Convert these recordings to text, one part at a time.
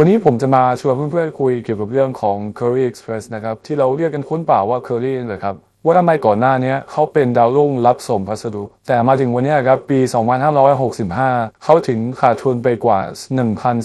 วันนี้ผมจะมาชวนเพื่อนๆคุยเกี่ยวกับเรื่องของ Curry Express นะครับที่เราเรียกกันคุ้นปากว่า Curry นั่นแหละครับว่าทำไมก่อนหน้านี้เขาเป็นดาวรุ่งรับส่งพัสดุ แต่มาถึงวันนี้ครับปี 2565 เขาถึงขาดทุนไปกว่า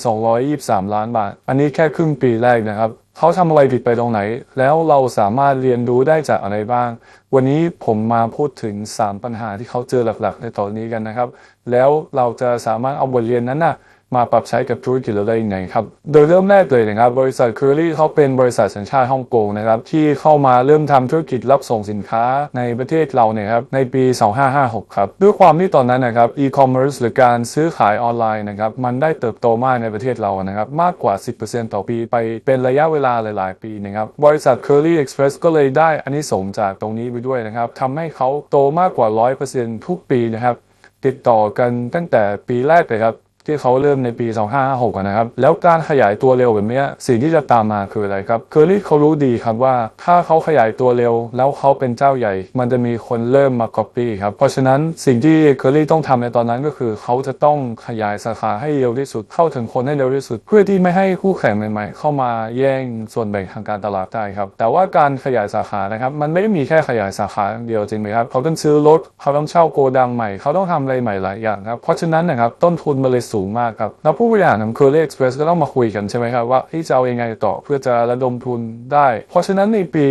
1,223 ล้านบาท อันนี้แค่ครึ่งปีแรกนะครับเขาทำอะไรผิดไปตรงไหน แล้วเราสามารถเรียนรู้ได้จากอะไรบ้าง วันนี้ผมมาพูดถึง 3 ปัญหาที่เขาเจอหลักๆ ในตอนนี้กันนะครับ แล้วเราจะสามารถเอาบทเรียนนั้นนะ มาปรับใช้กับธุรกิจเราได้ยังไงครับโดยเริ่มแรกเลยนะครับ บริษัท Curly เขาเป็นบริษัทสัญชาติฮ่องกงนะครับที่เข้ามาเริ่มทำธุรกิจรับส่งสินค้าในประเทศเราเนี่ยครับในปี 2556 ครับ ด้วยความที่ตอนนั้นนะครับ e-commerce หรือการซื้อขายออนไลน์นะครับมันได้เติบโตมากในประเทศเรานะครับมากกว่า 10%ต่อปีไปเป็นระยะเวลาหลาย ๆ ปีนะครับบริษัท Curly Express ก็เลยได้อันนี้สงจากตรงนี้ไปด้วยนะครับทำให้เขาโตมากกว่า 100%ทุกปีนะครับติดต่อกันตั้งแต่ปีแรกเลยครับ ที่เขาเริ่มในปี 2556นะครับ แล้วการขยายตัวเร็วแบบนี้สิ่งที่จะตามมาคืออะไรครับเคอรี่เขารู้ดีครับว่า ถ้าเขาขยายตัวเร็ว แล้วเขาเป็นเจ้าใหญ่ มันจะมีคนเริ่มมา copy ครับ เพราะฉะนั้นสิ่งที่เคอรี่ต้องทำในตอนนั้นก็คือ เขาจะต้องขยายสาขาให้เร็วที่สุด เข้าถึงคนให้เร็วที่สุด เพื่อที่ไม่ให้คู่แข่งใหม่ๆ เข้ามาแย่งส่วนแบ่งทางการตลาดได้ครับ แต่ว่าการขยายสาขานะครับ มันไม่ได้มีแค่ขยายสาขาอย่างเดียวจริงไหมครับ เขาต้องซื้อรถ เขาต้องเช่าโกดังใหม่ เขาต้องทำอะไรใหม่หลายอย่างครับ เพราะฉะนั้นนะครับต้นทุนมันเลยสูงมากครับ แล้วผู้บริหารของ Curly Express ก็ต้องมาคุยกันใช่ไหมครับว่าเฮ้ยจะเอายังไงต่อเพื่อจะระดมทุนได้ เพราะฉะนั้นในปี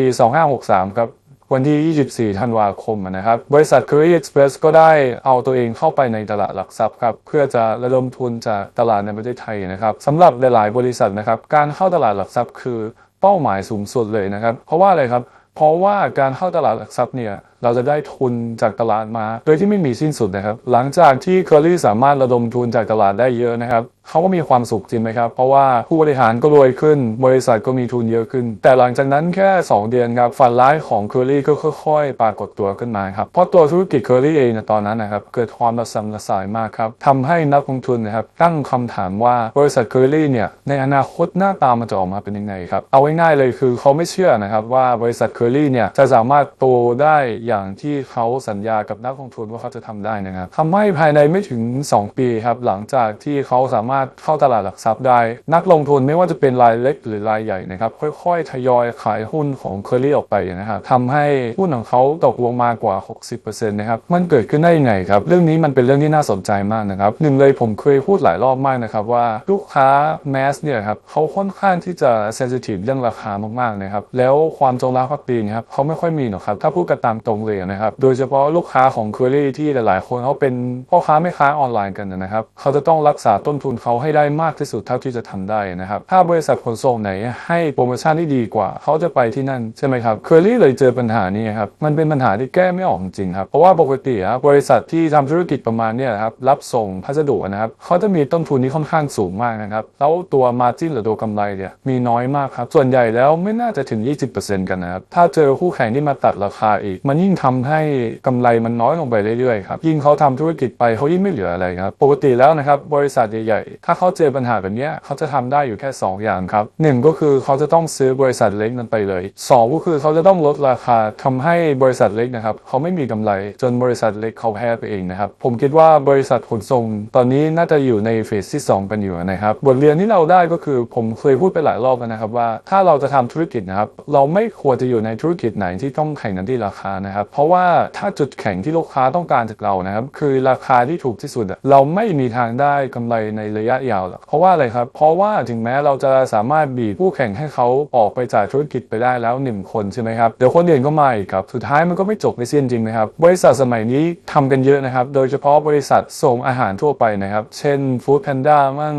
2563 ครับวันที่ 24 ธันวาคมนะครับ บริษัท Curry Express ก็ได้เอาตัวเองเข้าไปในตลาดหลักทรัพย์ครับ เพื่อจะระดมทุนจากตลาดในประเทศไทยนะครับสำหรับหลาย ๆ บริษัทนะครับ การเข้าตลาดหลักทรัพย์คือเป้าหมายสูงสุดเลยนะครับ เพราะว่าอะไรครับ เพราะว่าการเข้าตลาดหลักทรัพย์เนี่ย เราจะได้ทุนจากตลาดมา โดยที่ไม่มีสิ้นสุดนะครับ หลังจากที่ Curly สามารถระดมทุนจากตลาดได้เยอะนะครับเขาก็มีความสุขจริงไหมครับ เพราะว่าผู้บริหารก็รวยขึ้น บริษัทก็มีทุนเยอะขึ้น แต่หลังจากนั้นแค่ 2 เดือนครับฝันร้ายของ Curly ก็ค่อยๆ ปรากฏตัวขึ้นมาครับ เพราะตัวธุรกิจ Curly เองนตอนนั้นนะครับเกิดความระสำระสายมากครับทำให้นักลงทุนนะครับตั้งคำถามว่าบริษัท Curly เนี่ยในอนาคตหน้าตามันจะออกมาเป็นยังไงครับเอาง่ายๆเลยคือเขาไม่เชื่อนะครับว่าบริษัท Curly เนี่ยจะสามารถโตได้อย่างที่เขาสัญญากับนักลงทุนว่าเขาจะทำได้นะครับทำให้ภายในไม่ถึง 2 ปีครับหลังจากที่เขาสามารถเข้าตลาดหลักทรัพย์ได้ นักลงทุนไม่ว่าจะเป็นรายเล็กหรือรายใหญ่นะครับค่อยๆ ทยอยขายหุ้นของเคอรี่ออกไปนะครับทำให้หุ้นของเขาตกลงมากว่า 60%นะครับมันเกิดขึ้นได้ยังไงครับเรื่องนี้มันเป็นเรื่องที่น่าสนใจมากนะครับหนึ่งเลยผมเคยพูดหลายรอบมากนะครับว่าลูกค้าแมสเนี่ยครับเขาค่อนข้างที่จะเซนซิทีฟเรื่องราคามากๆนะครับแล้วความจงรักภักดีนะครับเขาไม่ค่อยมีหรอกครับถ้าพูดกันตามตรงเลยนะครับ โดยเฉพาะลูกค้าของเคอรี่ที่หลาย ๆ คนเขาเป็นพ่อค้าแม่ค้าออนไลน์กันนะครับ เขาจะต้องรักษาต้นทุนเขาให้ได้มากที่สุดเท่าที่จะทำได้นะครับ ถ้าบริษัทขนส่งไหนให้โปรโมชั่นที่ดีกว่า เขาจะไปที่นั่นใช่ไหมครับเคอรี่เลยเจอปัญหานี้ครับ มันเป็นปัญหาที่แก้ไม่ออกจริงครับ เพราะว่าปกติครับบริษัทที่ทำธุรกิจประมาณนี้ครับรับส่งพัสดุนะครับเขาจะมีต้นทุนที่ค่อนข้างสูงมากนะครับแล้วตัวมาจิ้นหรือตัวกำไรเนี่ยมีน้อยมากครับส่วนใหญ่แล้วไม่น่าจะถึง 20%กันนะครับถ้าเจอคู่แข่งที่มาตัดราคาอีกมันยิ่งทำให้กำไรมันน้อยลงไปเรื่อยๆครับยิ่งเขาทำธุรกิจไปเขายิ่งไม่เหลืออะไรครับ ปกติแล้วนะครับบริษัทใหญ่ๆถ้าเขาเจอปัญหาแบบนี้เขาจะทำได้อยู่แค่ 2 อย่างครับหนึ่งก็คือเขาจะต้องซื้อบริษัทเล็กนั้นไปเลย 2 ก็คือเขาจะต้องลดราคาทำให้บริษัทเล็กนะครับเขาไม่มีกำไรจนบริษัทเล็กเขาแพ้ไปเองนะครับผมคิดว่าบริษัทขนส่งตอนนี้น่าจะอยู่ในเฟสที่ 2 กันอยู่นะครับบทเรียนที่เราได้ก็คือผมเคยพูดไปหลายรอบแล้วนะครับว่าถ้าเราจะทำธุรกิจนะครับเราไม่ควรจะอยู่ในธุรกิจไหนที่ต้องแข่งกันที่ราคานะครับ เพราะว่าถ้าจุดแข่งที่ลูกค้าต้องการจากเรานะครับ คือราคาที่ถูกที่สุด เราไม่มีทางได้กำไรในระยะยาวหรอกเพราะว่าอะไรครับ เพราะว่าถึงแม้เราจะสามารถบีบคู่แข่งให้เขาออกไปจากธุรกิจไปได้แล้วหนึ่งคนใช่ไหมครับเดี๋ยวคนอื่นก็มาอีกครับสุดท้ายมันก็ไม่จบไม่สิ้นจริงนะครับบริษัทสมัยนี้ทำกันเยอะนะครับ โดยเฉพาะบริษัทส่งอาหารทั่วไปนะครับ เช่น Food Panda มั่ง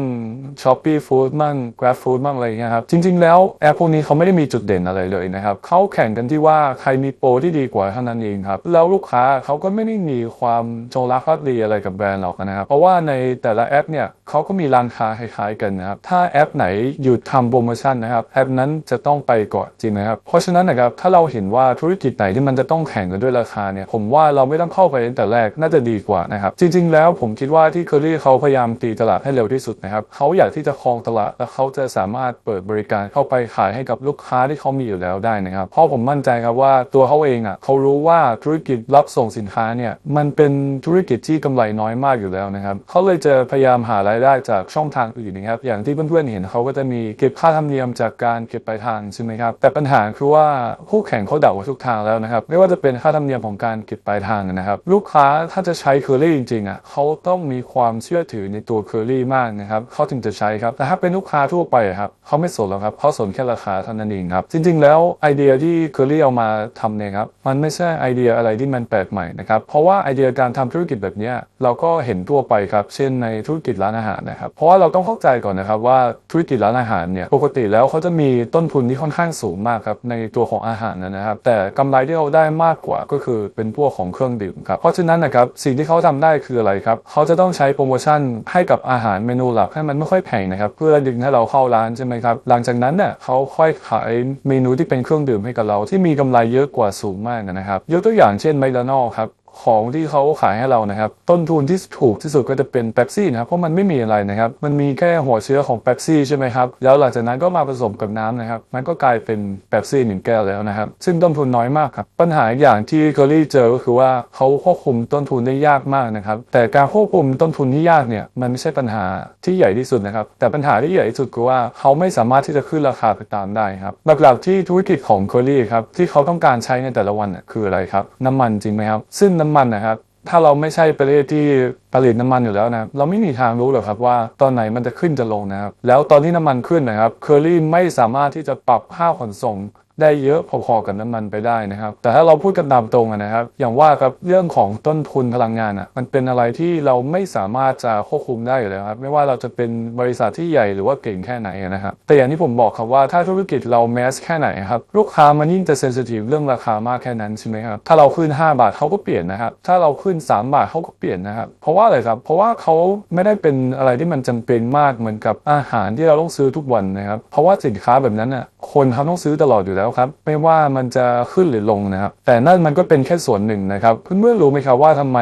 Shopee Food มั่ง Grab Food มั่งอะไรอย่างเงี้ยครับจริง ๆ แล้วแอปพวกนี้เขาไม่ได้มีจุดเด่นอะไรเลยนะครับเขาแข่งกันที่ว่าใครมีโปรที่ดีกว่าทานั้นเองครับ แล้วลูกค้าเขาก็ไม่ได้มีความจงรักภักดีอะไรกับแบรนด์หรอกนะครับ เพราะว่าในแต่ละแอปเนี่ยเขาก็มีร้านค้าคล้ายๆกันนะครับ ถ้าแอปไหนหยุดทำโปรโมชั่นนะครับแอปนั้นจะต้องไปก่อนจริงไหมครับ เพราะฉะนั้นนะครับถ้าเราเห็นว่าธุรกิจไหนที่มันจะต้องแข่งกันด้วยราคาเนี่ยผมว่าเราไม่ต้องเข้าไปตั้งแต่แรกน่าจะดีกว่านะครับ จริง ๆ แล้วผมคิดว่าที่เคอรี่เขาพยายามตีตลาดให้เร็วที่สุดนะครับเขาอยากที่จะครองตลาดและเขาจะสามารถเปิดบริการเข้าไปขายให้กับลูกค้าที่เขามีอยู่แล้วได้นะครับเพราะผผมมั่นใจครับว่าตัวเขาเองอะเขารู้ว่าธุรกิจรับส่งสินค้าเนี่ยมันเป็นธุรกิจที่กำไรน้อยมากอยู่แล้วนะครับเขาเลยจะพยายามหารายได้จากช่องทางอื่นนะครับอย่างที่เพื่อนๆเห็นเขาก็จะมีเก็บค่าธรรมเนียมจากการเก็บปลายทางใช่ไหมครับแต่ปัญหาคือว่าคู่แข่งเขาเดาทุกทางแล้วนะครับไม่ว่าจะเป็นค่าธรรมเนียมของการเก็บปลายทางนะครับลูกค้าถ้าจะใช้เคอรี่จริงๆอะเขาต้องมีความเชื่อถือในตัวเคอรี่มากนะครับเขาถึงจะใช้ครับแต่ถ้าเป็นลูกค้าทั่วไปครับเขาไม่สนหรอกครับเขาสนแค่ราคาเท่านั้นเองครับจริง ๆ แล้วไอเดียที่เคอรี่เอามาทำเนี่ยครับมันไม่ใช่ไอเดียอะไรที่มันแปลกใหม่นะครับ เพราะว่าไอเดียการทำธุรกิจแบบเนี้ยเราก็เห็นทั่วไปครับ เช่นในธุรกิจร้านอาหารนะครับ เพราะว่าเราต้องเข้าใจก่อนนะครับว่าธุรกิจร้านอาหารเนี่ยปกติแล้วเขาจะมีต้นทุนที่ค่อนข้างสูงมากครับในตัวของอาหารนะครับ แต่กำไรที่เราได้มากกว่าก็คือเป็นพวกของเครื่องดื่มครับเพราะฉะนั้นนะครับสิ่งที่เขาทำได้คืออะไรครับเขาจะต้องใช้โปรโมชั่นให้กับอาหารเมนูหลักให้มันไม่ค่อยแพงนะครับเพื่อดึงให้เราเข้าร้านใช่ไหมครับหลังจากนั้นเนี่ยเขาค่อยขายเมนูที่เป็นเครื่องดื่มให้กับเราที่มีกำไรเยอะกว่าสูงมากนะครับยกตัวอย่างเช่นไมลานอลครับ ของที่เขาขายให้เรานะครับ ต้นทุนที่ถูกที่สุดก็จะเป็นเ e ปซี่นะครับ เพราะมันไม่มีอะไรนะครับ มันมีแค่หัวเชื้อของเ e ปซี่ใช่ไหมครับ แล้วหลังจากนั้นก็มาผสมกับน้ำนะครับ มันก็กลายเป็นเ e ปซี่หนึ่งแก้วแล้วนะครับ ซึ่งต้นทุนน้อยมากครับ ปัญหาอย่างที่เคอรี่เจอก็คือว่าเขาควบคุมต้นทุนได้ยากมากนะครับ แต่การควบคุมต้นทุนที่ยากเนี่ย มันไม่ใช่ปัญหาที่ใหญ่ที่สุดนะครับ แต่ปัญหาที่ใหญ่ที่สุดคือว่าเขาไม่สามารถที่จะขึ้นราคาไปตามได้ครับหลักๆที่ธุรกิจของเคอรี่ครับที่เขาต้องการใช้ในแต่ละวันคืออะไรครับน้ำมันจริงไหมครับซึ่งน้ำมันนะครับ ถ้าเราไม่ใช่ประเทศที่ผลิตน้ำมันอยู่แล้วนะเราไม่มีทางรู้หรอกครับว่าตอนไหนมันจะขึ้นจะลงนะครับ แล้วตอนที่น้ำมันขึ้นนะครับเคอรี่ไม่สามารถที่จะปรับค่าขนส่ง ได้เยอะพอๆกับน้ำมันไปได้นะครับ แต่ถ้าเราพูดกันตามตรงนะครับ อย่างว่าครับเรื่องของต้นทุนพลังงานอะมันเป็นอะไรที่เราไม่สามารถจะควบคุมได้อยู่แล้วครับไม่ว่าเราจะเป็นบริษัทที่ใหญ่หรือว่าเก่งแค่ไหนนะครับแต่อย่างที่ผมบอกครับว่าถ้าธุรกิจเราแมสแค่ไหนครับลูกค้ามันยิ่งจะเซนซิทีฟเรื่องราคามากแค่นั้นใช่ไหมครับถ้าเราขึ้น 5 บาทเขาก็เปลี่ยนนะครับถ้าเราขึ้น 3 บาทเขาก็เปลี่ยนนะครับเพราะว่าอะไรครับเพราะว่าเขาไม่ได้เป็นอะไรที่มันจำเป็นมากเหมือนกับอาหารที่เราต้องซื้อทุกวันนะครับเพราะว่าสินค้าแบบนั้นอะคนเขาต้องซื้อตลอดอยู่แล้วครับ ไม่ว่ามันจะขึ้นหรือลงนะครับ แต่นั่นมันก็เป็นแค่ส่วนหนึ่งนะครับเพื่อนๆรู้ไหมครับว่าทำไม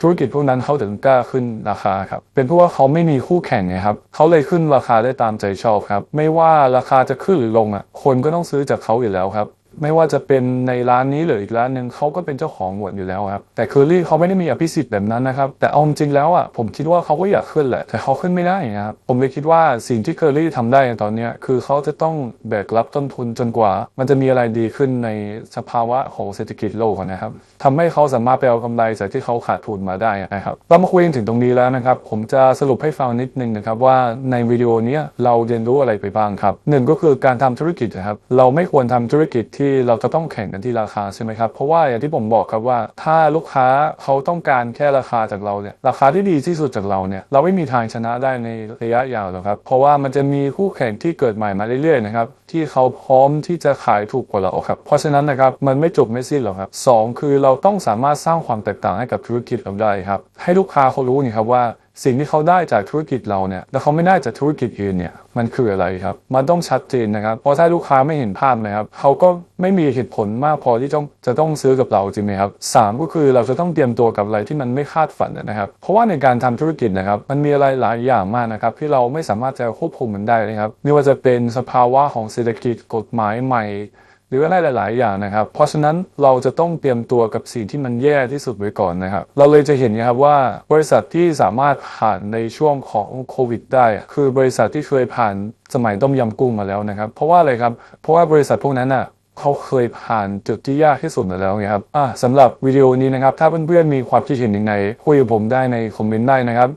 ธุรกิจพวกนั้นเขาถึงกล้าขึ้นราคาครับ เป็นเพราะว่าเขาไม่มีคู่แข่งไงครับเขาเลยขึ้นราคาได้ตามใจชอบครับ ไม่ว่าราคาจะขึ้นหรือลงอะ คนก็ต้องซื้อจากเขาอยู่แล้วครับ ไม่ว่าจะเป็นในร้านนี้หรืออีกร้านหนึ่งเขาก็เป็นเจ้าของหมดอยู่แล้วครับ แต่เคอรี่เขาไม่ได้มีอภิสิทธิ์แบบนั้นนะครับ แต่เอาจริงแล้วอะผมคิดว่าเขาก็อยากขึ้นแหละ แต่เขาขึ้นไม่ได้นะครับ ผมเลยคิดว่าสิ่งที่เคอรี่ทำได้ตอนนี้คือเขาจะต้องแบกรับต้นทุนจนกว่า มันจะมีอะไรดีขึ้นในสภาวะของเศรษฐกิจโลกนะครับทำให้เขาสามารถไปเอากำไรจากที่เขาขาดทุนมาได้นะครับเรามาคุยกันถึงตรงนี้แล้วนะครับ ผมจะสรุปให้ฟังนิดนึงนะครับว่าในวิดีโอนี้เราเรียนรู้อะไรไปบ้างครับหนึ่งก็คือการทำธุรกิจนะครับเราไม่ควรทำธุรกิจที่เราจะต้องแข่งกันที่ราคาใช่ไหมครับ เพราะว่าอย่างที่ผมบอกครับว่า ถ้าลูกค้าเขาต้องการแค่ราคาจากเราเนี่ยราคาที่ดีที่สุดจากเราเนี่ยเราไม่มีทางชนะได้ในระยะยาวหรอกครับ เพราะว่ามันจะมีคู่แข่งที่เกิดใหม่มาเรื่อยๆนะครับที่เขาพร้อมที่จะขายถูกกว่าเราครับ เพราะฉะนั้นนะครับมันไม่จบไม่สิ้นหรอกครับสองคือเราต้องสามารถสร้างความแตกต่างให้กับธุรกิจเราได้ครับให้ลูกค้าเขารู้นี่ครับว่า สิ่งที่เขาได้จากธุรกิจเราเนี่ยแล้วเขาไม่ได้จากธุรกิจอื่นเนี่ยมันคืออะไรครับ มันต้องชัดเจนนะครับ เพราะถ้าลูกค้าไม่เห็นภาพนะครับเขาก็ไม่มีเหตุผลมากพอที่ต้องจะต้องซื้อกับเราจริงไหมครับสามก็คือเราจะต้องเตรียมตัวกับอะไรที่มันไม่คาดฝันนะครับ เพราะว่าในการทำธุรกิจนะครับ มันมีอะไรหลายอย่างมากนะครับ ที่เราไม่สามารถจะควบคุมมันได้นะครับไม่ว่าจะเป็นสภาวะของเศรษฐกิจกฎหมายใหม่ หรืออะไรหลาย ๆ อย่างนะครับ เพราะฉะนั้นเราจะต้องเตรียมตัวกับสิ่งที่มันแย่ที่สุดไว้ก่อนนะครับ เราเลยจะเห็นนะครับว่าบริษัทที่สามารถผ่านในช่วงของโควิด ได้ คือบริษัทที่เคยผ่านสมัยต้มยำกุ้งมาแล้วนะครับ เพราะว่าอะไรครับ เพราะว่าบริษัทพวกนั้นอะเขาเคยผ่านจุดที่ยากที่สุดมาแล้วไงครับอะสำหรับวิดีโอนี้นะครับ ถ้าเพื่อน ๆ มีความคิดเห็นยังไงคุยกับผมได้ในคอมเมนต์ได้นะครับ